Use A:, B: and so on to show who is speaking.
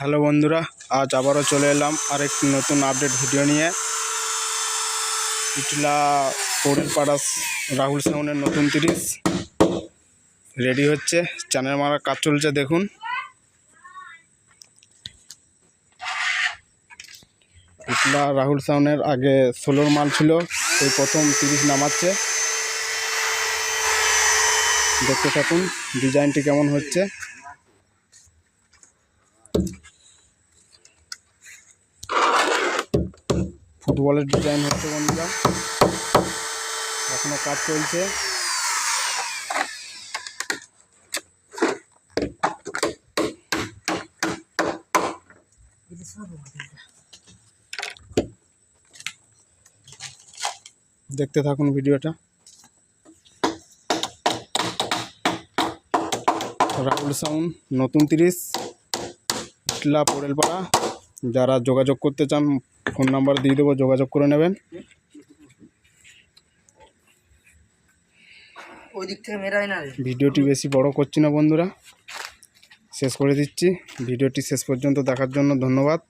A: Hello বন্ধুরা, আজ আবারও চলে এলাম আরেকটি নতুন আপডেট ভিডিও নিয়ে। ইটলা পৌরের পাড়া রাহুল সাউনের নতুন তিরিশ। রেডি হচ্ছে চ্যানেল মারার কাজ চলছে, দেখুন। ইটলা রাহুল সাউনের আগে ষোলোর মাল ছিল, সেই প্রথম তিরিশ নামাচ্ছে। দেখতে থাকুন, ডিজাইনটি কেমন হচ্ছে। ফুটবলের ডিজাইন হচ্ছে বন্ধুরা। এখনও কাজ চলছে। দেখতে থাকুন ভিডিওটা। রাহুল সাউন্ড, নতুন তিরিশ ইটলা পোড়েলপাড়া। যারা যোগাযোগ করতে চান ফোন নাম্বার দিয়ে দেবো যোগাযোগ করে নেবেন। ভিডিওটি বেশি বড় করছি না বন্ধুরা। শেষ করে দিচ্ছি। ভিডিওটি শেষ পর্যন্ত দেখার জন্য ধন্যবাদ।